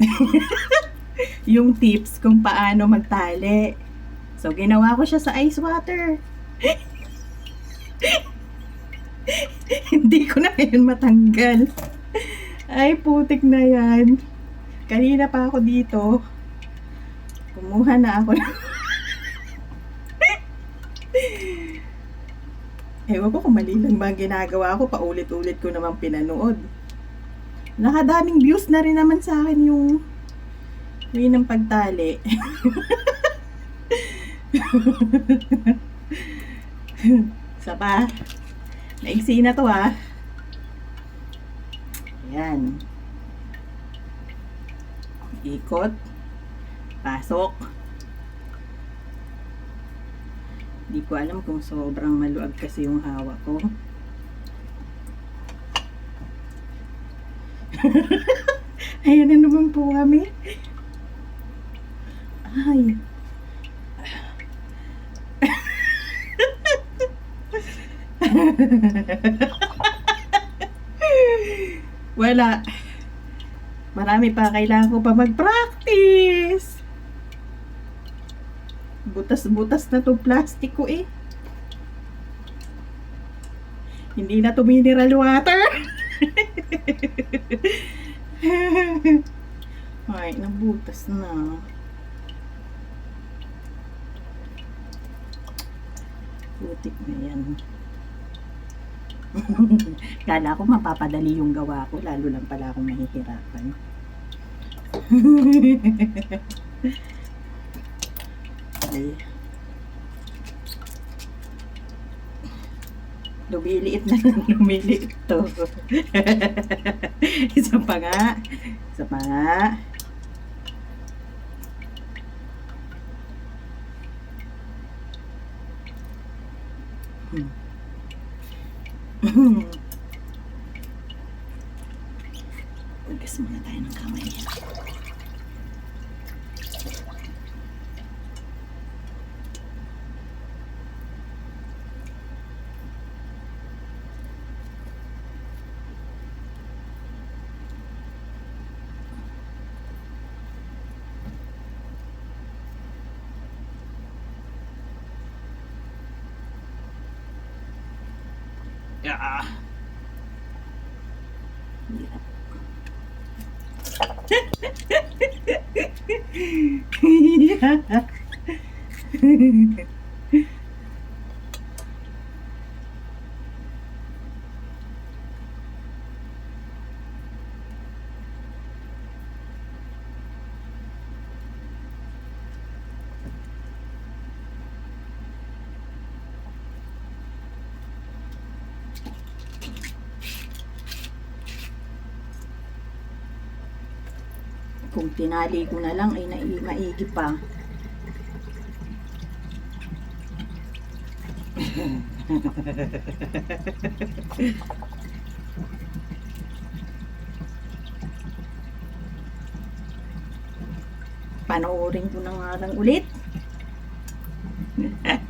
yung tips kung paano magtali. So, ginawa ko siya sa ice water. Hindi ko na ngayon matanggal. Ay, putik na yan. Kanina pa ako dito. Kumuha na ako. Ewan ko kung mali lang ba ginagawa ko. Paulit-ulit ko naman pinanood. Nakadaming views na rin naman sa akin yung way ng pagtali. Isa pa. Naiksi na to ah. Ayan. Ikot. Pasok. Di ko alam kung sobrang maluag kasi yung hawak ko. Ayan na naman po kami. Ay. Wala. Marami pa. Kailangan ko pa mag-practice. Butas-butas na to plastic ko eh. Hindi na to mineral water. Ay, nabutas na. Putik na yan. Kala ko mapapadali yung gawa ko, lalo lang pala akong mahihirapan. Ay. Lumiliit na lang, lumiliit to. Isa pa nga. Isa pa nga. Hmm. Ugas muna tayo ng kamay niya. Yeah. yeah. Kung tinali ko na lang ay maigi pa. Panoorin ko na nga lang ulit.